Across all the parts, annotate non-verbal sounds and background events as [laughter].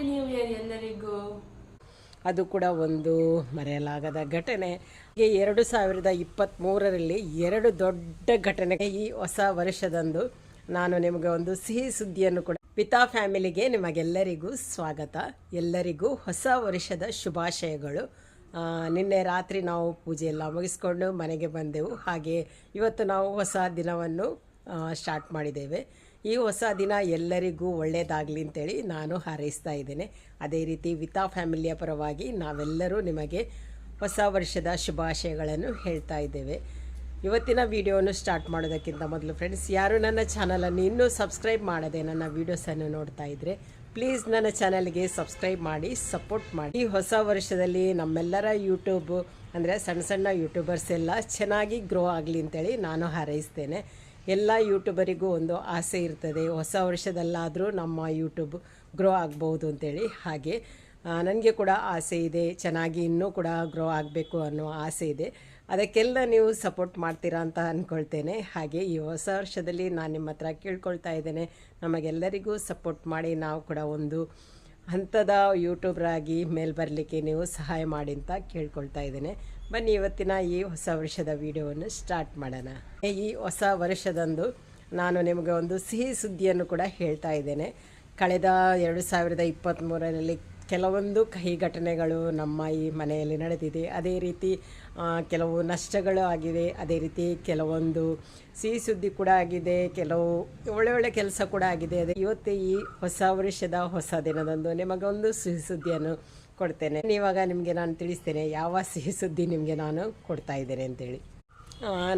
Happy new year ಎಲ್ಲರಿಗೂ. ಅದು ಕೂಡ ಒಂದು ಮರೆಯಲಾಗದ ಘಟನೆ. ಎರಡು ಸಾವಿರದ ಇಪ್ಪತ್ತ್ಮೂರರಲ್ಲಿ ಎರಡು ದೊಡ್ಡ ಘಟನೆ. ಈ ಹೊಸ ವರ್ಷದಂದು ನಾನು ನಿಮಗೆ ಒಂದು ಸಿಹಿ ಸುದ್ದಿಯನ್ನು ಕೂಡ ಪಿತಾ ಫ್ಯಾಮಿಲಿಗೆ ನಿಮಗೆಲ್ಲರಿಗೂ ಸ್ವಾಗತ. ಎಲ್ಲರಿಗೂ ಹೊಸ ವರ್ಷದ ಶುಭಾಶಯಗಳು. ನಿನ್ನೆ ರಾತ್ರಿ ನಾವು ಪೂಜೆ ಎಲ್ಲ ಮುಗಿಸ್ಕೊಂಡು ಮನೆಗೆ ಬಂದೆವು. ಹಾಗೆ ಇವತ್ತು ನಾವು ಹೊಸ ದಿನವನ್ನು ಸ್ಟಾರ್ಟ್ ಮಾಡಿದ್ದೇವೆ. ಈ ಹೊಸ ದಿನ ಎಲ್ಲರಿಗೂ ಒಳ್ಳೆಯದಾಗಲಿ ಅಂತೇಳಿ ನಾನು ಹಾರೈಸ್ತಾ ಇದ್ದೇನೆ. ಅದೇ ರೀತಿ ವಿತಾ ಫ್ಯಾಮಿಲಿಯ ಪರವಾಗಿ ನಾವೆಲ್ಲರೂ ನಿಮಗೆ ಹೊಸ ವರ್ಷದ ಶುಭಾಶಯಗಳನ್ನು ಹೇಳ್ತಾ ಇದ್ದೇವೆ. ಇವತ್ತಿನ ವಿಡಿಯೋವನ್ನು ಸ್ಟಾರ್ಟ್ ಮಾಡೋದಕ್ಕಿಂತ ಮೊದಲು ಫ್ರೆಂಡ್ಸ್ ಯಾರು ನನ್ನ ಚಾನಲನ್ನು ಇನ್ನೂ ಸಬ್ಸ್ಕ್ರೈಬ್ ಮಾಡದೆ ನನ್ನ ವೀಡಿಯೋಸನ್ನು ನೋಡ್ತಾ ಇದ್ದರೆ ಪ್ಲೀಸ್ ನನ್ನ ಚಾನಲ್ಗೆ ಸಬ್ಸ್ಕ್ರೈಬ್ ಮಾಡಿ ಸಪೋರ್ಟ್ ಮಾಡಿ. ಈ ಹೊಸ ವರ್ಷದಲ್ಲಿ ನಮ್ಮೆಲ್ಲರ ಯೂಟ್ಯೂಬು ಅಂದರೆ ಸಣ್ಣ ಸಣ್ಣ ಯೂಟ್ಯೂಬರ್ಸ್ ಎಲ್ಲ ಚೆನ್ನಾಗಿ ಗ್ರೋ ಆಗಲಿ ಅಂತೇಳಿ ನಾನು ಹಾರೈಸ್ತೇನೆ. ಎಲ್ಲ ಯೂಟ್ಯೂಬರಿಗೂ ಒಂದು ಆಸೆ ಇರ್ತದೆ. ಹೊಸ ವರ್ಷದಲ್ಲಾದರೂ ನಮ್ಮ ಯೂಟ್ಯೂಬ್ ಗ್ರೋ ಆಗ್ಬೋದು ಅಂತೇಳಿ. ಹಾಗೆ ನನಗೆ ಕೂಡ ಆಸೆ ಇದೆ. ಚೆನ್ನಾಗಿ ಇನ್ನೂ ಕೂಡ ಗ್ರೋ ಆಗಬೇಕು ಅನ್ನೋ ಆಸೆ ಇದೆ. ಅದಕ್ಕೆಲ್ಲ ನೀವು ಸಪೋರ್ಟ್ ಮಾಡ್ತೀರಾ ಅಂತ ಅಂದ್ಕೊಳ್ತೇನೆ ಹಾಗೆ, ಈ ಹೊಸ ವರ್ಷದಲ್ಲಿ ನಾನು ನಿಮ್ಮ ಹತ್ರ ಕೇಳ್ಕೊಳ್ತಾ ಇದ್ದೇನೆ. ನಮಗೆಲ್ಲರಿಗೂ ಸಪೋರ್ಟ್ ಮಾಡಿ ನಾವು ಕೂಡ ಒಂದು ಹಂತದ ಯೂಟ್ಯೂಬ್ರಾಗಿ ಮೇಲೆ ಬರಲಿಕ್ಕೆ ನೀವು ಸಹಾಯ ಮಾಡಿ ಅಂತ ಕೇಳ್ಕೊಳ್ತಾ ಇದ್ದೇನೆ. ಬನ್ನಿ ಇವತ್ತಿನ ಈ ಹೊಸ ವರ್ಷದ ವಿಡಿಯೋವನ್ನು ಸ್ಟಾರ್ಟ್ ಮಾಡೋಣ. ಈ ಹೊಸ ವರ್ಷದಂದು ನಾನು ನಿಮಗೆ ಒಂದು ಸಿಹಿ ಸುದ್ದಿಯನ್ನು ಕೂಡ ಹೇಳ್ತಾ ಇದ್ದೇನೆ. ಕಳೆದ ಎರಡು ಸಾವಿರದ ಇಪ್ಪತ್ತ್ಮೂರರಲ್ಲಿ ಕೆಲವೊಂದು ಕಹಿ ಘಟನೆಗಳು ನಮ್ಮ ಈ ಮನೆಯಲ್ಲಿ ನಡೆದಿದೆ. ಅದೇ ರೀತಿ ಕೆಲವು ನಷ್ಟಗಳು ಆಗಿದೆ ಅದೇ ರೀತಿ ಕೆಲವೊಂದು ಸಿಹಿ ಸುದ್ದಿ ಕೂಡ ಆಗಿದೆ. ಕೆಲವು ಒಳ್ಳೆ ಒಳ್ಳೆ ಕೆಲಸ ಕೂಡ ಆಗಿದೆ. ಅದೇ, ಇವತ್ತು ಈ ಹೊಸ ವರ್ಷದ ಹೊಸ ದಿನದಂದು ನಿಮಗೊಂದು ಸಿಹಿ ಸುದ್ದಿಯನ್ನು ಕೊಡ್ತೇನೆ. ಇವಾಗ ನಿಮಗೆ ನಾನು ತಿಳಿಸ್ತೇನೆ, ಯಾವ ಸಿಹಿ ಸುದ್ದಿ ನಿಮಗೆ ನಾನು ಕೊಡ್ತಾ ಇದ್ದೇನೆ ಅಂತೇಳಿ.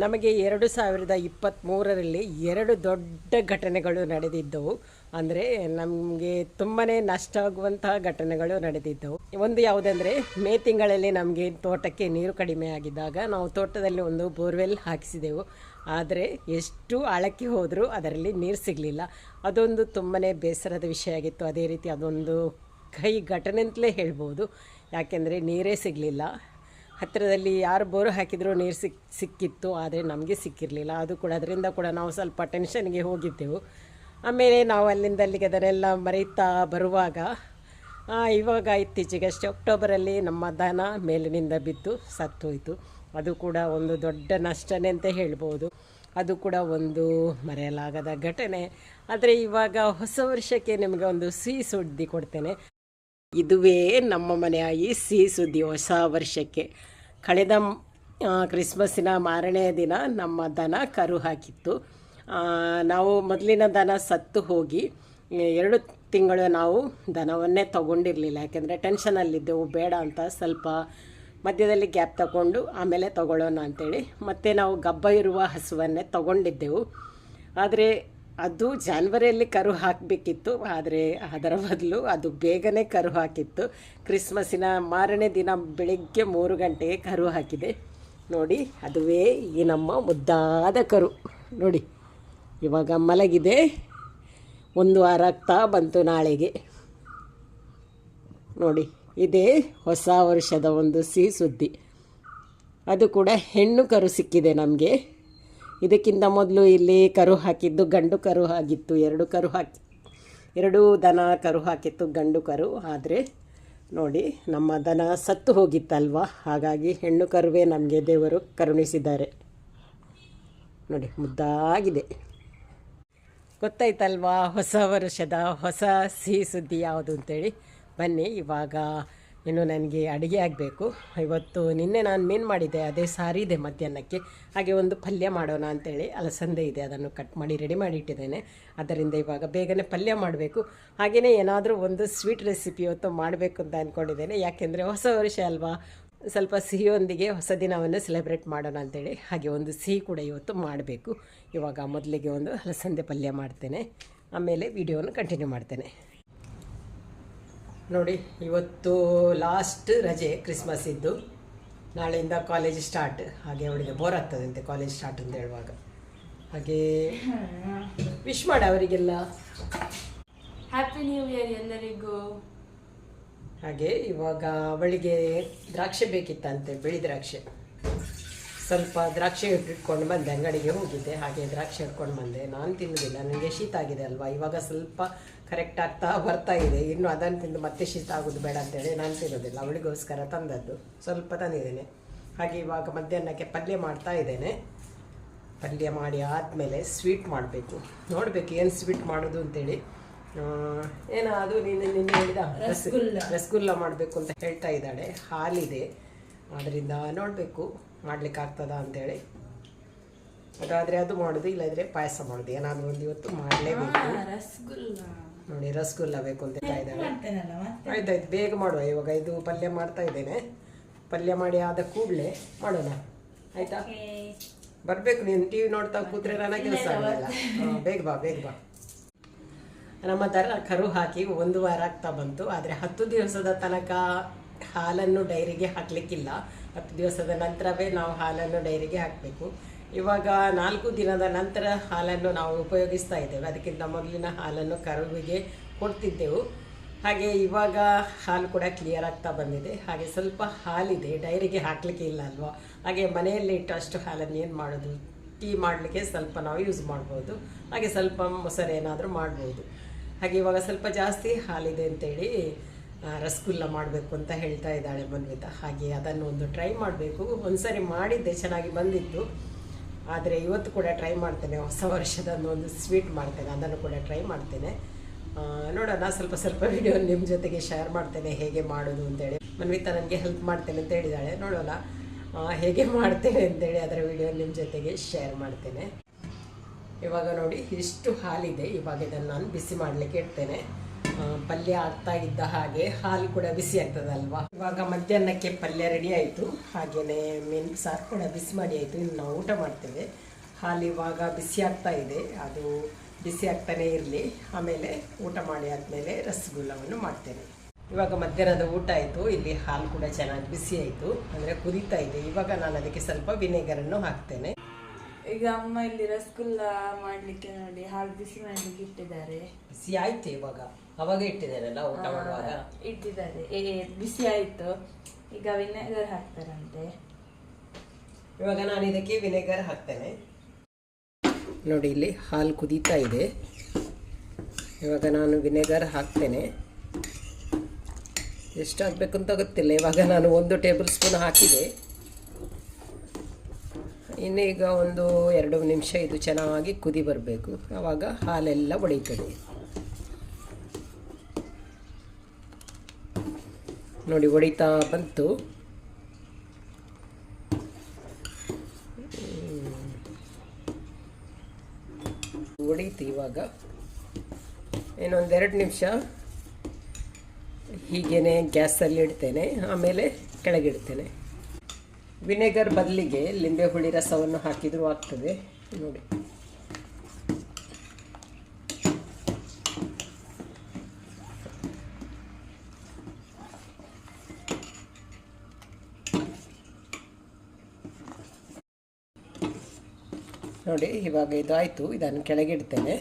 ನಮಗೆ ಎರಡು ಸಾವಿರದ ಇಪ್ಪತ್ತ್ಮೂರರಲ್ಲಿ ಎರಡು ದೊಡ್ಡ ಘಟನೆಗಳು ನಡೆದಿದ್ದವು. ಅಂದರೆ ನಮಗೆ ತುಂಬಾ ನಷ್ಟ ಆಗುವಂತಹ ಘಟನೆಗಳು ನಡೆದಿದ್ದವು. ಒಂದು ಯಾವುದಂದರೆ, ಮೇ ತಿಂಗಳಲ್ಲಿ ನಮಗೆ ತೋಟಕ್ಕೆ ನೀರು ಕಡಿಮೆ ಆಗಿದ್ದಾಗ ನಾವು ತೋಟದಲ್ಲಿ ಒಂದು ಬೋರ್ವೆಲ್ ಹಾಕಿಸಿದೆವು. ಆದರೆ ಎಷ್ಟು ಆಳಕ್ಕೆ ಹೋದರೂ ಅದರಲ್ಲಿ ನೀರು ಸಿಗಲಿಲ್ಲ. ಅದೊಂದು ತುಂಬಾ ಬೇಸರದ ವಿಷಯ ಆಗಿತ್ತು. ಅದೇ ರೀತಿ ಅದೊಂದು ಕೈ ಘಟನೆ ಅಂತಲೇ ಹೇಳ್ಬೋದು. ಯಾಕೆಂದರೆ ನೀರೇ ಸಿಗಲಿಲ್ಲ. ಹತ್ತಿರದಲ್ಲಿ ಯಾರು ಬೋರು ಹಾಕಿದರೂ ನೀರು ಸಿಕ್, ಸಿಕ್ಕಿತ್ತು. ಆದರೆ ನಮಗೆ ಸಿಕ್ಕಿರಲಿಲ್ಲ. ಅದು ಕೂಡ, ಅದರಿಂದ ಕೂಡ ನಾವು ಸ್ವಲ್ಪ ಟೆನ್ಷನ್ಗೆ ಹೋಗಿದ್ದೆವು. ಆಮೇಲೆ ನಾವು ಅಲ್ಲಿಂದ ಅಲ್ಲಿಗೆ ಅದನ್ನೆಲ್ಲ ಮರೀತಾ ಬರುವಾಗ ಇವಾಗ ಇತ್ತೀಚೆಗಷ್ಟೇ ಅಕ್ಟೋಬರಲ್ಲಿ ನಮ್ಮ ದನ ಮೇಲಿನಿಂದ ಬಿದ್ದು ಸತ್ತೋಯಿತು. ಅದು ಕೂಡ ಒಂದು ದೊಡ್ಡ ನಷ್ಟನೇ ಅಂತ ಹೇಳ್ಬೋದು. ಅದು ಕೂಡ ಒಂದು ಮರೆಯಲಾಗದ ಘಟನೆ. ಆದರೆ ಇವಾಗ ಹೊಸ ವರ್ಷಕ್ಕೆ ನಿಮಗೆ ಒಂದು ಸಿಹಿ ಸುದ್ದಿ ಕೊಡ್ತೇನೆ. ಇದುವೇ ನಮ್ಮ ಮನೆಯ ಈ ಸಿಹಿ ಸುದ್ದಿ ಹೊಸ ವರ್ಷಕ್ಕೆ. ಕಳೆದ ಕ್ರಿಸ್ಮಸ್ಸಿನ ಮಾರನೆಯ ದಿನ ನಮ್ಮ ದನ ಕರು ಹಾಕಿತ್ತು. ನಾವು ಮೊದಲಿನ ದನ ಸತ್ತು ಹೋಗಿ, ಎರಡು ತಿಂಗಳು ನಾವು ದನವನ್ನೇ ತಗೊಂಡಿರಲಿಲ್ಲ. ಯಾಕೆಂದರೆ ಟೆನ್ಷನಲ್ಲಿದ್ದೆವು ಬೇಡ ಅಂತ ಸ್ವಲ್ಪ ಮಧ್ಯದಲ್ಲಿ ಗ್ಯಾಪ್ ತಗೊಂಡು ಆಮೇಲೆ ತಗೊಳ್ಳೋಣ ಅಂತೇಳಿ. ಮತ್ತೆ ನಾವು ಗಬ್ಬ ಇರುವ ಹಸುವನ್ನೇ ತಗೊಂಡಿದ್ದೆವು. ಆದರೆ ಅದು ಜಾನ್ವರಿಯಲ್ಲಿ ಕರು ಹಾಕಬೇಕಿತ್ತು, ಆದರೆ ಅದರ ಬದಲು ಅದು ಬೇಗನೆ ಕರು ಹಾಕಿತ್ತು. ಕ್ರಿಸ್ಮಸ್ಸಿನ ಮಾರನೇ ದಿನ ಬೆಳಿಗ್ಗೆ ಮೂರು ಗಂಟೆಗೆ ಕರು ಹಾಕಿದೆ. ನೋಡಿ, ಅದುವೇ ಈ ನಮ್ಮ ಮುದ್ದಾದ ಕರು. ನೋಡಿ, ಇವಾಗ ಮಲಗಿದೆ. ಒಂದು ವಾರ ಆಗ್ತಾ ಬಂತು ನಾಳೆಗೆ. ನೋಡಿ, ಇದೇ ಹೊಸ ವರ್ಷದ ಒಂದು ಸಿಹಿ ಸುದ್ದಿ. ಅದು ಕೂಡ ಹೆಣ್ಣು ಕರು ಸಿಕ್ಕಿದೆ ನಮಗೆ. ಇದಕ್ಕಿಂತ ಮೊದಲು ಇಲ್ಲಿ ಕರು ಹಾಕಿದ್ದು ಗಂಡು ಕರು ಆಗಿತ್ತು, ಎರಡು ಕರು ಹಾಕಿ, ಎರಡು ದನ ಕರು ಹಾಕಿತ್ತು, ಗಂಡು ಕರು. ಆದರೆ ನೋಡಿ, ನಮ್ಮ ದನ ಸತ್ತು ಹೋಗಿತ್ತಲ್ವ? ಹಾಗಾಗಿ ಹೆಣ್ಣು ಕರುವೇ ನಮಗೆ ದೇವರು ಕರುಣಿಸಿದ್ದಾರೆ. ನೋಡಿ, ಮುದ್ದಾಗಿದೆ. ಗೊತ್ತಾಯ್ತಲ್ವಾ? ಹೊಸ ವರ್ಷದ ಹೊಸ ಸಿಹಿ ಸುದ್ದಿ ಯಾವುದು ಅಂತೇಳಿ? ಬನ್ನಿ, ಇವಾಗ ಇನ್ನು ನನಗೆ ಅಡುಗೆ ಆಗಬೇಕು. ಇವತ್ತು ನಿನ್ನೆ ನಾನು ಮೀನು ಮಾಡಿದ್ದೆ, ಅದೇ ಸಾರಿ ಇದೆ ಮಧ್ಯಾಹ್ನಕ್ಕೆ. ಹಾಗೆ ಒಂದು ಪಲ್ಯ ಮಾಡೋಣ ಅಂತೇಳಿ ಅಲಸಂದೆ ಇದೆ, ಅದನ್ನು ಕಟ್ ಮಾಡಿ ರೆಡಿ ಮಾಡಿ ಇಟ್ಟಿದ್ದೇನೆ. ಅದರಿಂದ ಇವಾಗ ಬೇಗನೆ ಪಲ್ಯ ಮಾಡಬೇಕು. ಹಾಗೆಯೇ ಏನಾದರೂ ಒಂದು ಸ್ವೀಟ್ ರೆಸಿಪಿ ಇವತ್ತು ಮಾಡಬೇಕು ಅಂತ ಅಂದ್ಕೊಂಡಿದ್ದೇನೆ ಯಾಕೆಂದರೆ ಹೊಸ ವರ್ಷ ಅಲ್ವಾ? ಸ್ವಲ್ಪ ಸಿಹಿಯೊಂದಿಗೆ ಹೊಸ ದಿನವನ್ನು ಸೆಲೆಬ್ರೇಟ್ ಮಾಡೋಣ ಅಂತೇಳಿ ಹಾಗೆ ಒಂದು ಸಿಹಿ ಕೂಡ ಇವತ್ತು ಮಾಡಬೇಕು. ಇವಾಗ ಮೊದಲಿಗೆ ಒಂದು ಅಲಸಂದೆ ಪಲ್ಯ ಮಾಡ್ತೇನೆ. ಆಮೇಲೆ ವಿಡಿಯೋವನ್ನು ಕಂಟಿನ್ಯೂ ಮಾಡ್ತೇನೆ. ನೋಡಿ ಇವತ್ತು ಲಾಸ್ಟ್ ರಜೆ ಕ್ರಿಸ್ಮಸ್ ಇದ್ದು ನಾಳೆಯಿಂದ ಕಾಲೇಜ್ ಸ್ಟಾರ್ಟ್ ಹಾಗೆ ಅವಳಿಗೆ ಬೋರ್ ಆಗ್ತದಂತೆ ಕಾಲೇಜ್ ಸ್ಟಾರ್ಟ್ ಅಂತ ಹೇಳುವಾಗ. ಹಾಗೆ ವಿಶ್ ಮಾಡ ಅವರಿಗೆಲ್ಲ. ಹ್ಯಾಪಿ ನ್ಯೂ ಇಯರ್ ಎಲ್ಲರಿಗೂ. ಹಾಗೆ ಇವಾಗ ಅವಳಿಗೆ ದ್ರಾಕ್ಷಿ ಬೇಕಿತ್ತಂತೆ ಬಿಳಿ ದ್ರಾಕ್ಷಿ. ಸ್ವಲ್ಪ ದ್ರಾಕ್ಷಿ ಇಟ್ಕೊಂಡು ಬಂದೆ ಅಂಗಡಿಗೆ ಹೋಗಿದ್ದೆ. ಹಾಗೆ ದ್ರಾಕ್ಷಿ ಹಿಡ್ಕೊಂಡು ಬಂದೆ. ನಾನು ತಿನ್ನೋದಿಲ್ಲ ನನಗೆ ಶೀತ ಆಗಿದೆ ಅಲ್ವಾ? ಇವಾಗ ಸ್ವಲ್ಪ ಕರೆಕ್ಟ್ ಆಗ್ತಾ ಬರ್ತಾ ಇದೆ. ಇನ್ನು ಅದನ್ನು ತಿಂದು ಮತ್ತೆ ಶೀತ ಆಗೋದು ಬೇಡ ಅಂತೇಳಿ ನಾನು ತಿನ್ನೋದಿಲ್ಲ. ಅವಳಿಗೋಸ್ಕರ ತಂದದ್ದು. ಸ್ವಲ್ಪ ತಂದಿದ್ದೇನೆ. ಹಾಗೆ ಇವಾಗ ಮಧ್ಯಾಹ್ನಕ್ಕೆ ಪಲ್ಯ ಮಾಡ್ತಾ ಇದ್ದೇನೆ. ಪಲ್ಯ ಮಾಡಿ ಆದಮೇಲೆ ಸ್ವೀಟ್ ಮಾಡಬೇಕು. ನೋಡಬೇಕು ಏನು ಸ್ವೀಟ್ ಮಾಡೋದು ಅಂತೇಳಿ. ಏನೋ ಅದು ನೀನು ನಿನ್ನೆ ಹೇಳಿದ? ರಸಗುಲ್ಲ. ರಸಗುಲ್ಲ ಮಾಡಬೇಕು ಅಂತ ಹೇಳ್ತಾ ಇದ್ದಾಳೆ. ಹಾಲಿದೆ. ಅದರಿಂದ ನೋಡಬೇಕು ಮಾಡ್ಲಿಕ್ಕೆ ಆಗ್ತದಾ ಅಂತೇಳಿ. ಅದಾದರೆ ಅದು ಮಾಡೋದು ಇಲ್ಲದ್ರೆ ಪಾಯಸ ಮಾಡೋದು. ಏನಾದರೂ ಒಂದು ಇವತ್ತು ಮಾಡಲೇಬೇಕು. ರಸಗುಲ್ಲ. ನೋಡಿ ರಸಗುಲ್ಲ ಬೇಕು ಅಂತ ಮತ್ತೆ ಆಯ್ತಾಯ್ತು ಬೇಗ ಮಾಡುವ. ಇವಾಗ ಇದು ಪಲ್ಯ ಮಾಡ್ತಾ ಇದ್ದೇನೆ. ಪಲ್ಯ ಮಾಡಿ ಆದ ಕೂಡಲೇ ಮಾಡೋಣ. ಆಯ್ತಾ? ಬರ್ಬೇಕು ನೀನು ಟಿವಿ ನೋಡ್ತಾ ಕೂತ್ರೆ ನನಗೆ ಕೆಲಸ ಆಗಲ್ಲ. ಬೇಗ ಬಾ ಬೇಗ ಬಾ. ನಮ್ಮ ದರ ಕರು ಹಾಕಿ ಒಂದು ವಾರ ಆಗ್ತಾ ಬಂತು. ಆದರೆ ಹತ್ತು ದಿವಸದ ತನಕ ಹಾಲನ್ನು ಡೈರಿಗೆ ಹಾಕಲಿಕ್ಕಿಲ್ಲ. ಹತ್ತು ದಿವಸದ ನಂತರವೇ ನಾವು ಹಾಲನ್ನು ಡೈರಿಗೆ ಹಾಕಬೇಕು. ಇವಾಗ ನಾಲ್ಕು ದಿನದ ನಂತರ ಹಾಲನ್ನು ನಾವು ಉಪಯೋಗಿಸ್ತಾ ಇದ್ದೇವೆ. ಅದಕ್ಕಿಂತ ಮೊದಲಿನ ಹಾಲನ್ನು ಕರುವಿಗೆ ಕೊಡ್ತಿದ್ದೆವು. ಹಾಗೆ ಇವಾಗ ಹಾಲು ಕೂಡ ಕ್ಲಿಯರ್ ಆಗ್ತಾ ಬಂದಿದೆ. ಹಾಗೆ ಸ್ವಲ್ಪ ಹಾಲಿದೆ. ಡೈರಿಗೆ ಹಾಕಲಿಕ್ಕೆ ಇಲ್ಲ ಅಲ್ವಾ? ಹಾಗೆ ಮನೆಯಲ್ಲಿ ಇಟ್ಟಷ್ಟು ಹಾಲನ್ನು ಏನು ಮಾಡೋದು? ಟೀ ಮಾಡಲಿಕ್ಕೆ ಸ್ವಲ್ಪ ನಾವು ಯೂಸ್ ಮಾಡ್ಬೋದು. ಹಾಗೆ ಸ್ವಲ್ಪ ಮೊಸರು ಏನಾದರೂ ಮಾಡ್ಬೋದು. ಹಾಗೆ ಇವಾಗ ಸ್ವಲ್ಪ ಜಾಸ್ತಿ ಹಾಲಿದೆ ಅಂತೇಳಿ ರಸಗುಲ್ಲ ಮಾಡಬೇಕು ಅಂತ ಹೇಳ್ತಾ ಇದ್ದಾಳೆ ಮನ್ವಿತ. ಹಾಗೆ ಅದನ್ನು ಒಂದು ಟ್ರೈ ಮಾಡಬೇಕು. ಒಂದ್ಸರಿ ಮಾಡಿದ್ದೆ, ಚೆನ್ನಾಗಿ ಬಂದಿತ್ತು. ಆದರೆ ಇವತ್ತು ಕೂಡ ಟ್ರೈ ಮಾಡ್ತೇನೆ, ಹೊಸ ವರ್ಷದ ಒಂದು ಸ್ವೀಟ್ ಮಾಡ್ತೇನೆ, ಅದನ್ನು ಕೂಡ ಟ್ರೈ ಮಾಡ್ತೇನೆ. ನೋಡೋಣ, ಸ್ವಲ್ಪ ಸ್ವಲ್ಪ ವಿಡಿಯೋ ನಿಮ್ಮ ಜೊತೆಗೆ ಶೇರ್ ಮಾಡ್ತೇನೆ, ಹೇಗೆ ಮಾಡೋದು ಅಂತೇಳಿ ಮನ್ವಿತಾ ನನಗೆ ಹೆಲ್ಪ್ ಮಾಡ್ತೇನೆ ಅಂತ ಹೇಳಿದಾಳೆ. ನೋಡೋಣ ಹೇಗೆ ಮಾಡ್ತೇನೆ ಅಂತೇಳಿ ಅದರ ವಿಡಿಯೋ ನಿಮ್ಮ ಜೊತೆಗೆ ಶೇರ್ ಮಾಡ್ತೇನೆ. ಇವಾಗ ನೋಡಿ, ಇಷ್ಟು ಹಾಲಿದೆ. ಇವಾಗ ಇದನ್ನು ನಾನು ಬಿಸಿ ಮಾಡಲಿಕ್ಕೆ ಇಡ್ತೇನೆ. ಪಲ್ಯ ಆಗ್ತಾ ಇದ್ದ ಹಾಗೆ ಹಾಲು ಕೂಡ ಬಿಸಿ ಆಗ್ತದಲ್ವಾ? ಇವಾಗ ಮಧ್ಯಾಹ್ನಕ್ಕೆ ಪಲ್ಯ ರೆಡಿ ಆಯಿತು. ಹಾಗೆಯೇ ಮೀನು ಸಾರು ಕೂಡ ಬಿಸಿ ಮಾಡಿ ಆಯಿತು. ಇನ್ನು ನಾವು ಊಟ ಮಾಡ್ತೇವೆ. ಹಾಲು ಇವಾಗ ಬಿಸಿ ಆಗ್ತಾ ಇದೆ. ಅದು ಬಿಸಿ ಆಗ್ತಾನೆ ಇರಲಿ. ಆಮೇಲೆ ಊಟ ಮಾಡಿ ಆದಮೇಲೆ ರಸಗುಲ್ಲವನ್ನು ಮಾಡ್ತೇನೆ. ಇವಾಗ ಮಧ್ಯಾಹ್ನದ ಊಟ ಆಯಿತು. ಇಲ್ಲಿ ಹಾಲು ಕೂಡ ಚೆನ್ನಾಗಿ ಬಿಸಿ ಆಯಿತು. ಅಂದರೆ ಕುದೀತಾ ಇದೆ. ಇವಾಗ ನಾನು ಅದಕ್ಕೆ ಸ್ವಲ್ಪ ವಿನೆಗರನ್ನು ಹಾಕ್ತೇನೆ. ಈಗ ಅಮ್ಮ ಇಲ್ಲಿ ರಸಗುಲ್ಲ ಮಾಡ್ಲಿಕ್ಕೆ ನೋಡಿ ಹಾಲು ಬಿಸಿ ಮಾಡ್ಲಿಕ್ಕೆ ಇಟ್ಟಿದ್ದಾರೆ. ಬಿಸಿ ಆಯ್ತು ಇವಾಗ. ಅವಾಗ ಇಟ್ಟಿದ್ದೇನಲ್ಲ ಊಟ ಮಾಡುವಾಗ? ಇಟ್ಟಿದ್ದಾರೆ. ಏ ಬಿಸಿ ಆಯ್ತು. ಈಗ ವಿನೆಗರ್ ಹಾಕ್ತಾರಂತೆ. ಇವಾಗ ನಾನು ಇದಕ್ಕೆ ವಿನೆಗರ್ ಹಾಕ್ತೇನೆ. ನೋಡಿ ಇಲ್ಲಿ ಹಾಲು ಕುದೀತಾ ಇದೆ. ಇವಾಗ ನಾನು ವಿನೆಗರ್ ಹಾಕ್ತೇನೆ. ಎಷ್ಟು ಹಾಕಬೇಕು ಅಂತ ಗೊತ್ತಿಲ್ಲ. ಇವಾಗ ನಾನು ಒಂದು ಟೇಬಲ್ ಸ್ಪೂನ್ ಹಾಕಿದೆ. ಇನ್ನು ಈಗ ಒಂದು ಎರಡು ನಿಮಿಷ ಇದು ಚೆನ್ನಾಗಿ ಕುದಿ ಬರಬೇಕು. ಆವಾಗ ಹಾಲೆಲ್ಲ ಒಡೆಯುತ್ತದೆ ನೋಡಿ ಒಡಿತಾ ಬಂತು. ಒಡೀತು ಇವಾಗ. ಇನ್ನೊಂದೆರಡು ನಿಮಿಷ. ಹೀಗೇನೆ ಗ್ಯಾಸಲ್ಲಿ ಇಡ್ತೇನೆ. ಆಮೇಲೆ ಕೆಳಗಿಡ್ತೇನೆ ವಿನೆಗರ್ ಬದಲಿಗೆ ಲಿಂಬೆ ಹುಳಿ ರಸವನ್ನು ಹಾಕಿದರೂ ಆಗ್ತದೆ. ನೋಡಿ. ನೋಡಿ, ಇವಾಗ ಇದು ಆಯಿತು. ಇದನ್ನು ಕೆಳಗಿಡ್ತೇನೆ.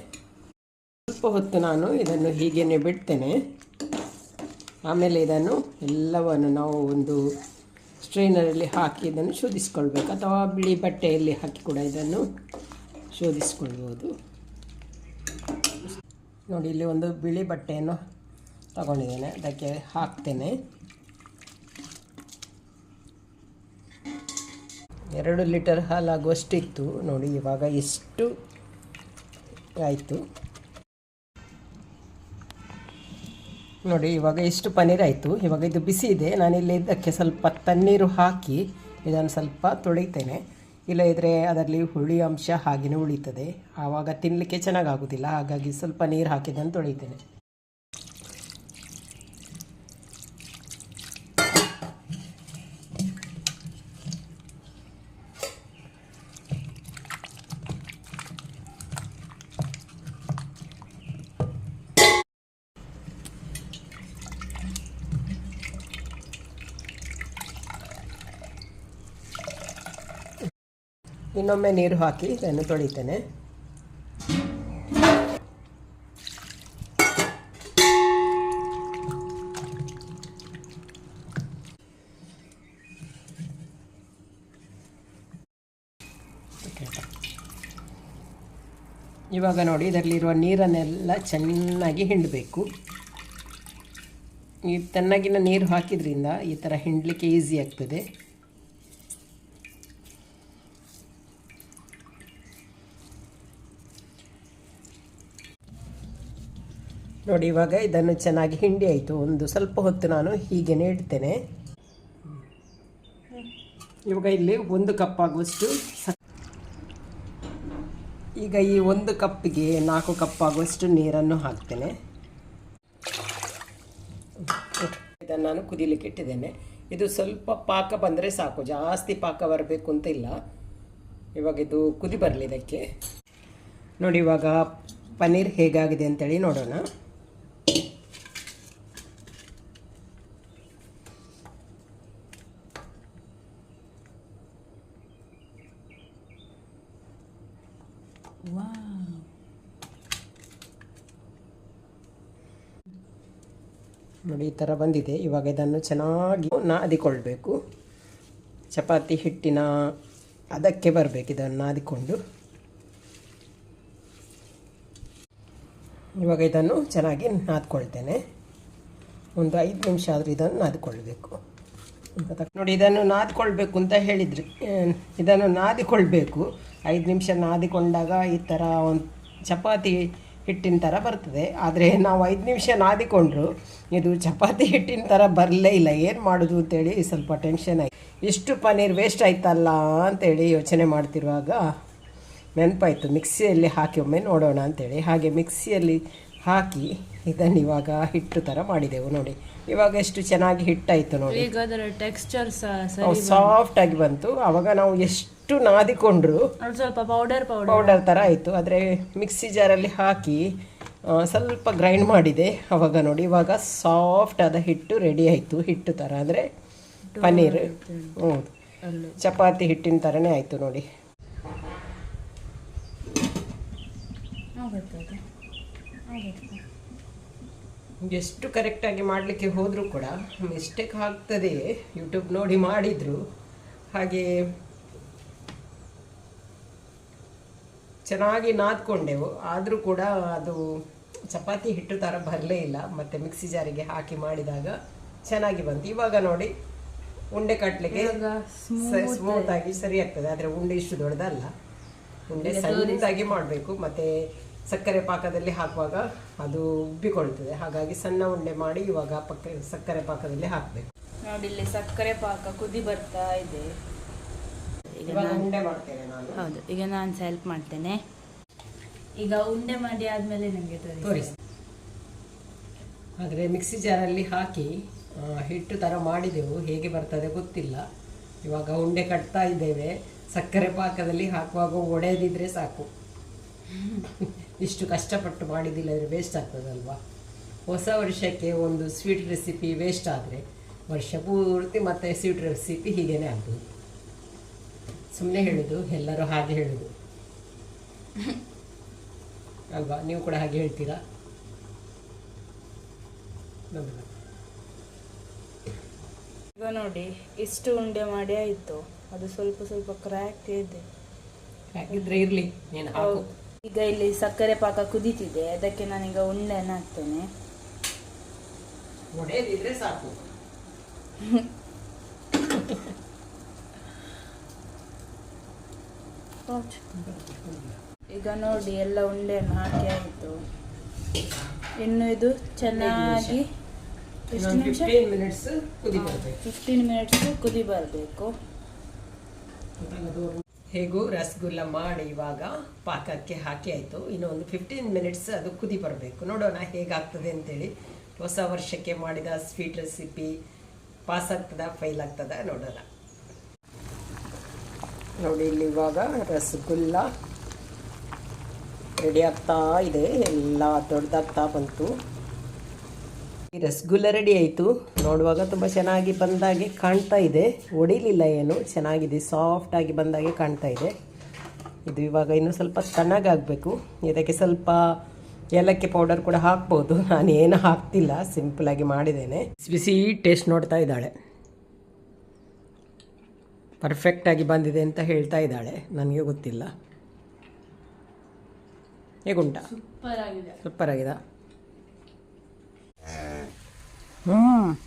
ಸ್ವಲ್ಪ ಹೊತ್ತು ನಾನು ಇದನ್ನು ಹೀಗೇನೆ ಬಿಡ್ತೇನೆ. ಆಮೇಲೆ ಇದನ್ನು ಎಲ್ಲವನ್ನು ನಾವು ಒಂದು ಸ್ಟ್ರೈನರಲ್ಲಿ ಹಾಕಿ ಇದನ್ನು ಶೋಧಿಸ್ಕೊಳ್ಬೇಕು. ಅಥವಾ ಬಿಳಿ ಬಟ್ಟೆಯಲ್ಲಿ ಹಾಕಿ ಕೂಡ ಇದನ್ನು ಶೋಧಿಸ್ಕೊಳ್ಬೋದು. ನೋಡಿ, ಇಲ್ಲಿ ಒಂದು ಬಿಳಿ ಬಟ್ಟೆಯನ್ನು ತಗೊಂಡಿದ್ದೇನೆ. ಅದಕ್ಕೆ ಹಾಕ್ತೇನೆ. ಎರಡು ಲೀಟರ್ ಹಾಲಾಗುವಷ್ಟಿತ್ತು. ನೋಡಿ, ಇವಾಗ ಎಷ್ಟು ಆಯಿತು. ನೋಡಿ, ಇವಾಗ ಎಷ್ಟು ಪನ್ನೀರ್ ಆಯಿತು. ಇವಾಗ ಇದು ಬಿಸಿ ಇದೆ. ನಾನಿಲ್ಲಿ ಇದಕ್ಕೆ ಸ್ವಲ್ಪ ತಣ್ಣೀರು ಹಾಕಿ ಇದನ್ನು ಸ್ವಲ್ಪ ತೊಳಿತೇನೆ. ಇಲ್ಲದಿದ್ದರೆ ಅದರಲ್ಲಿ ಹುಳಿ ಅಂಶ ಹಾಗೆಯೇ ಉಳಿತದೆ. ಆವಾಗ ತಿನ್ನಲಿಕ್ಕೆ ಚೆನ್ನಾಗಾಗೋದಿಲ್ಲ. ಹಾಗಾಗಿ ಸ್ವಲ್ಪ ನೀರು ಹಾಕಿದ್ದನ್ನು ತೊಳಿತೇನೆ. ಇನ್ನೊಮ್ಮೆ ನೀರು ಹಾಕಿ ಇದನ್ನು ತೊಳಿತೇನೆ. ಇವಾಗ ನೋಡಿ, ಇದರಲ್ಲಿರುವ ನೀರನ್ನೆಲ್ಲ ಚೆನ್ನಾಗಿ ಹಿಂಡಬೇಕು. ಈ ತಣ್ಣಗಿನ ನೀರು ಹಾಕಿದ್ರಿಂದ ಈ ಥರ ಹಿಂಡಲಿಕ್ಕೆ ಈಸಿ ಆಗ್ತದೆ. ನೋಡಿ, ಇವಾಗ ಇದನ್ನು ಚೆನ್ನಾಗಿ ಹಿಂಡಿ ಆಯಿತು. ಒಂದು ಸ್ವಲ್ಪ ಹೊತ್ತು ನಾನು ಹೀಗೆ ಇಡ್ತೇನೆ ಇವಾಗ ಇಲ್ಲಿ ಒಂದು ಕಪ್ ಆಗುವಷ್ಟು ಈಗ ಈ ಒಂದು ಕಪ್ಪಿಗೆ ನಾಲ್ಕು ಕಪ್ ಆಗುವಷ್ಟು ನೀರನ್ನು ಹಾಕ್ತೇನೆ. ಇದನ್ನು ನಾನು ಕುದಿಲಿಕ್ಕೆ ಇಟ್ಟಿದ್ದೇನೆ. ಇದು ಸ್ವಲ್ಪ ಪಾಕ ಬಂದರೆ ಸಾಕು. ಜಾಸ್ತಿ ಪಾಕ ಬರಬೇಕು ಅಂತ ಇಲ್ಲ. ಇವಾಗ ಇದು ಕುದಿ ಬರಲಿ ಇದಕ್ಕೆ. ನೋಡಿ, ಇವಾಗ ಪನ್ನೀರ್ ಹೇಗಾಗಿದೆ ಅಂತೇಳಿ ನೋಡೋಣ ನೋಡಿ ಈ ಥರ ಬಂದಿದೆ. ಇವಾಗ ಇದನ್ನು ಚೆನ್ನಾಗಿ ನಾದಿಕೊಳ್ಬೇಕು. ಚಪಾತಿ ಹಿಟ್ಟಿನ ಅದಕ್ಕೆ ಬರಬೇಕು ಇದನ್ನು ನಾದಿಕೊಂಡು. ಇವಾಗ ಇದನ್ನು ಚೆನ್ನಾಗಿ ನಾದ್ಕೊಳ್ತೇನೆ. ಒಂದು ಐದು ನಿಮಿಷ ಆದರೂ ಇದನ್ನು ನಾದಿಕೊಳ್ಬೇಕು. ನೋಡಿ, ಇದನ್ನು ನಾದಿಕೊಳ್ಬೇಕು ಅಂತ ಹೇಳಿದ್ರಿ. ಇದನ್ನು ನಾದಿಕೊಳ್ಬೇಕು. ಐದು ನಿಮಿಷ ನಾದಿಕೊಂಡಾಗ ಈ ಥರ ಒಂದು ಚಪಾತಿ ಹಿಟ್ಟಿನ ಥರ ಬರ್ತದೆ. ಆದರೆ ನಾವು ಐದು ನಿಮಿಷ ನಾದಿಕೊಂಡ್ರು ಇದು ಚಪಾತಿ ಹಿಟ್ಟಿನ ಥರ ಬರಲೇ ಇಲ್ಲ. ಏನು ಮಾಡೋದು ಅಂತೇಳಿ ಸ್ವಲ್ಪ ಟೆನ್ಷನ್ ಆಯ್ತು. ಇಷ್ಟು ಪನ್ನೀರ್ ವೇಸ್ಟ್ ಆಯ್ತಲ್ಲ ಅಂತೇಳಿ ಯೋಚನೆ ಮಾಡ್ತಿರುವಾಗ ನೆನಪಾಯಿತು ಮಿಕ್ಸಿಯಲ್ಲಿ ಹಾಕಿ ಒಮ್ಮೆ ನೋಡೋಣ ಅಂತೇಳಿ. ಹಾಗೆ ಮಿಕ್ಸಿಯಲ್ಲಿ ಹಾಕಿ ಇದನ್ನು ಇವಾಗ ಹಿಟ್ಟು ಥರ ಮಾಡಿದೆವು ನೋಡಿ. ಇವಾಗ ಎಷ್ಟು ಚೆನ್ನಾಗಿ ಹಿಟ್ಟಾಯಿತು ನೋಡಿ. ಸಾಫ್ಟ್ ಆಗಿ ಬಂತು. ಅವಾಗ ನಾವು ಎಷ್ಟು ನಾದಿಕೊಂಡ್ರು. ಅದು ಸ್ವಲ್ಪ ಪೌಡರ್ ಪೌಡರ್ ಪೌಡರ್ ಥರ ಆಯಿತು. ಆದರೆ ಮಿಕ್ಸಿ ಜಾರಲ್ಲಿ ಹಾಕಿ ಸ್ವಲ್ಪ ಗ್ರೈಂಡ್ ಮಾಡಿದೆ ಅವಾಗ ನೋಡಿ. ಇವಾಗ ಸಾಫ್ಟ್ ಆದ ಹಿಟ್ಟು ರೆಡಿ ಆಯಿತು. ಹಿಟ್ಟು ಥರ ಅಂದರೆ ಪನ್ನೀರ್. ಹೌದು ಚಪಾತಿ ಹಿಟ್ಟಿನ ಥರನೇ ಆಯಿತು ನೋಡಿ. ಎಷ್ಟು ಕರೆಕ್ಟಾಗಿ ಮಾಡಲಿಕ್ಕೆ ಹೋದರೂ ಕೂಡ ಮಿಸ್ಟೇಕ್ ಆಗ್ತದೆ. ಯೂಟ್ಯೂಬ್ ನೋಡಿ ಮಾಡಿದರು. ಹಾಗೆ ಚೆನ್ನಾಗಿ ನಾದ್ಕೊಂಡೆವು. ಆದರೂ ಕೂಡ ಅದು ಚಪಾತಿ ಹಿಟ್ಟು ಥರ ಬರಲೇ ಇಲ್ಲ. ಮತ್ತು ಮಿಕ್ಸಿ ಜಾರಿಗೆ ಹಾಕಿ ಮಾಡಿದಾಗ ಚೆನ್ನಾಗಿ ಬಂತು. ಇವಾಗ ನೋಡಿ ಉಂಡೆ ಕಟ್ಟಲಿಕ್ಕೆ ಸ್ಮೂತ್ ಆಗಿ ಸರಿ ಆಗ್ತದೆ. ಆದರೆ ಉಂಡೆ ಇಷ್ಟು ದೊಡ್ಡದಲ್ಲ. ಉಂಡೆ ಸಣ್ಣದಾಗಿ ಮಾಡಬೇಕು. ಮತ್ತು ಸಕ್ಕರೆ ಪಾಕದಲ್ಲಿ ಹಾಕುವಾಗ ಅದು ಉಬ್ಬಿಕೊಳ್ತದೆ ಹಾಗಾಗಿ ಸಣ್ಣ ಉಂಡೆ ಮಾಡಿ ಇವಾಗ ಪಕ್ಕ ಸಕ್ಕರೆ ಪಾಕದಲ್ಲಿ ಹಾಕಬೇಕು. ನೋಡಿ ಇಲ್ಲಿ ಸಕ್ಕರೆ ಪಾಕ ಕುದಿ ಬರ್ತಾ ಇದೆ. ಮಾಡ್ತೇನೆ ನಾನು. ಹೌದು ಈಗ ನಾನು ಹೆಲ್ಪ್ ಮಾಡ್ತೇನೆ. ಈಗ ಉಂಡೆ ಮಾಡಿ ಆದ್ಮೇಲೆ ನಿಮಗೆ ತೋರಿಸಿ. ಆದರೆ ಮಿಕ್ಸಿ ಜಾರಲ್ಲಿ ಹಾಕಿ ಹಿಟ್ಟು ಥರ ಮಾಡಿದೆವು ಹೇಗೆ ಬರ್ತದೆ ಗೊತ್ತಿಲ್ಲ. ಇವಾಗ ಉಂಡೆ ಕಟ್ತಾ ಇದ್ದೇವೆ. ಸಕ್ಕರೆ ಪಾಕದಲ್ಲಿ ಹಾಕುವಾಗ ಒಡೆಯದಿದ್ರೆ ಸಾಕು. [laughs] ಇಷ್ಟು ಕಷ್ಟಪಟ್ಟು ಮಾಡಿದಿಲ್ಲದ್ರೆ ವೇಸ್ಟ್ ಆಗ್ತದಲ್ವಾ? ಹೊಸ ವರ್ಷಕ್ಕೆ ಒಂದು ಸ್ವೀಟ್ ರೆಸಿಪಿ ವೇಸ್ಟ್ ಆದರೆ ವರ್ಷ ಪೂರ್ತಿ ಮತ್ತೆ ಸ್ವೀಟ್ ರೆಸಿಪಿ ಹೀಗೇನೆ ಆಗ್ಬೋದು. ಸುಮ್ಮನೆ ಹೇಳುದು ಎಲ್ಲರೂ ಹಾಗೆ ಹೇಳುದು ಅಲ್ವಾ? ನೀವು ಕೂಡ ಹಾಗೆ ಹೇಳ್ತೀರಾ. ಈಗ ನೋಡಿ ಇಷ್ಟು ಉಂಡೆ ಮಾಡಿ ಆಯ್ತು. ಅದು ಸ್ವಲ್ಪ ಸ್ವಲ್ಪ ಕ್ರ್ಯಾಕ್ ಇದೆ. ಹಾಗಿದ್ರೆ ಇರ್ಲಿ ನೀನು ಹಾಕು. ಈಗ ಇಲ್ಲಿ ಸಕ್ಕರೆ ಪಾಕ ಕುದೀತಿದೆ. ಅದಕ್ಕೆ ನಾನೀಗ ಉಂಡೆಯನ್ನು ಹಾಕ್ತೇನೆ. ಸಾಕು. [laughs] ಈಗ ನೋಡಿ ಎಲ್ಲ ಉಂಡೆಯನ್ನು ಹಾಕಿ ಆಯಿತು. ಇನ್ನು ಇದು ಚೆನ್ನಾಗಿ ಎಷ್ಟು ನಿಮಿಷ? ಫಿಫ್ಟೀನ್ ಮಿನಿಟ್ಸ್ ಕುದಿ ಬರಬೇಕು. ಹೇಗೂ ರಸಗುಲ್ಲ ಮಾಡಿ ಇವಾಗ ಪಾಕಕ್ಕೆ ಹಾಕಿ ಆಯಿತು. ಇನ್ನು ಒಂದು ಫಿಫ್ಟೀನ್ ಮಿನಿಟ್ಸ್ ಅದು ಕುದಿ ಬರಬೇಕು. ನೋಡೋಣ ಹೇಗಾಗ್ತದೆ ಅಂತೇಳಿ. ಹೊಸ ವರ್ಷಕ್ಕೆ ಮಾಡಿದ ಸ್ವೀಟ್ ರೆಸಿಪಿ ಪಾಸ್ ಆಗ್ತದ ಫೈಲ್ ಆಗ್ತದ ನೋಡೋಣ. ನೋಡಿ ಇಲ್ಲಿ ಇವಾಗ ರಸಗುಲ್ಲ ರೆಡಿ ಆಗ್ತಾ ಇದೆ. ಎಲ್ಲ ದೊಡ್ಡದಾಗ್ತಾ ಬಂತು. ಈ ರಸಗುಲ್ಲ ರೆಡಿ ಆಯಿತು. ನೋಡುವಾಗ ತುಂಬ ಚೆನ್ನಾಗಿ ಬಂದಾಗೆ ಕಾಣ್ತಾ ಇದೆ. ಒಡಿಲಿಲ್ಲ ಏನು, ಚೆನ್ನಾಗಿದೆ ಸಾಫ್ಟ್ ಆಗಿ ಬಂದಾಗೆ ಕಾಣ್ತಾ ಇದೆ. ಇದು ಇವಾಗ ಇನ್ನೂ ಸ್ವಲ್ಪ ತಣ್ಣಗಾಗಬೇಕು. ಇದಕ್ಕೆ ಸ್ವಲ್ಪ ಏಲಕ್ಕಿ ಪೌಡರ್ ಕೂಡ ಹಾಕ್ಬೋದು. ನಾನು ಏನು ಹಾಕ್ತಿಲ್ಲ ಸಿಂಪಲಾಗಿ ಮಾಡಿದ್ದೇನೆ. ಬಿಸಿ ಟೇಸ್ಟ್ ನೋಡ್ತಾ ಇದ್ದಾಳೆ. ಪರ್ಫೆಕ್ಟಾಗಿ ಬಂದಿದೆ ಅಂತ ಹೇಳ್ತಾ ಇದ್ದಾಳೆ. ನನಗೆ ಗೊತ್ತಿಲ್ಲ. ಹೇಗುಂಟ? ಸೂಪರ್ ಆಗಿದೆ. ಸೂಪರ್ ಆಗಿದೆ. ಹ್ಞೂ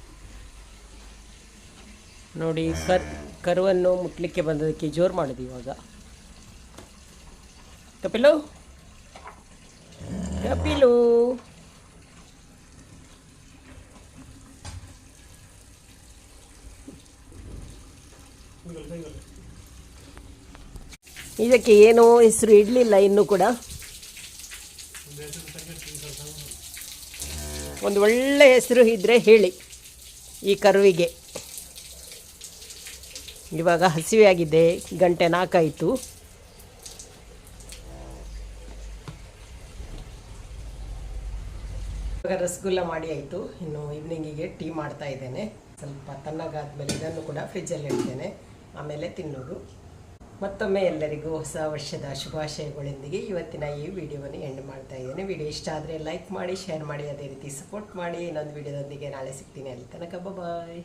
ನೋಡಿ ಕರ್ ಕರುವನ್ನು ಮುಟ್ಲಿಕ್ಕೆ ಬಂದದಕ್ಕೆ ಜೋರು ಮಾಡಿದೆ ಇವಾಗ. ಕಪಿಲು? ಕಪಿಲು? ಇದಕ್ಕೆ ಏನೋ ಹೆಸರು ಇಡಲಿಲ್ಲ ಇನ್ನೂ ಕೂಡ. ಒಂದು ಒಳ್ಳೆ ಹೆಸರು ಇದ್ದರೆ ಹೇಳಿ ಈ ಕರುವಿಗೆ. ಇವಾಗ ಹಸಿವೆ ಆಗಿದೆ, ಗಂಟೆ ನಾಲ್ಕಾಯಿತು. ಇವಾಗ ರಸಗುಲ್ಲ ಮಾಡಿ ಆಯಿತು. ಇನ್ನು ಈವ್ನಿಂಗಿಗೆ ಟೀ ಮಾಡ್ತಾ ಇದ್ದೇನೆ. ಸ್ವಲ್ಪ ತಣ್ಣಗಾದ್ಮೇಲೆ ಇದನ್ನು ಕೂಡ ಫ್ರಿಜ್ಜಲ್ಲಿ ಇಡ್ತೇನೆ. ಆಮೇಲೆ ತಿನ್ನೋದು. ಮತ್ತೊಮ್ಮೆ ಎಲ್ಲರಿಗೂ ಹೊಸ ವರ್ಷದ ಶುಭಾಶಯಗಳೊಂದಿಗೆ ಇವತ್ತಿನ ಈ ವಿಡಿಯೋವನ್ನು ಎಂಡ್ ಮಾಡ್ತಾ ಇದ್ದೇನೆ. ವಿಡಿಯೋ ಇಷ್ಟ ಆದರೆ ಲೈಕ್ ಮಾಡಿ, ಶೇರ್ ಮಾಡಿ, ಅದೇ ರೀತಿ ಸಪೋರ್ಟ್ ಮಾಡಿ. ಇನ್ನೊಂದು ವಿಡಿಯೋದೊಂದಿಗೆ ನಾಳೆ ಸಿಗ್ತೀನಿ. ಅಲ್ಲಿ ತನಕ ಬಾಯ್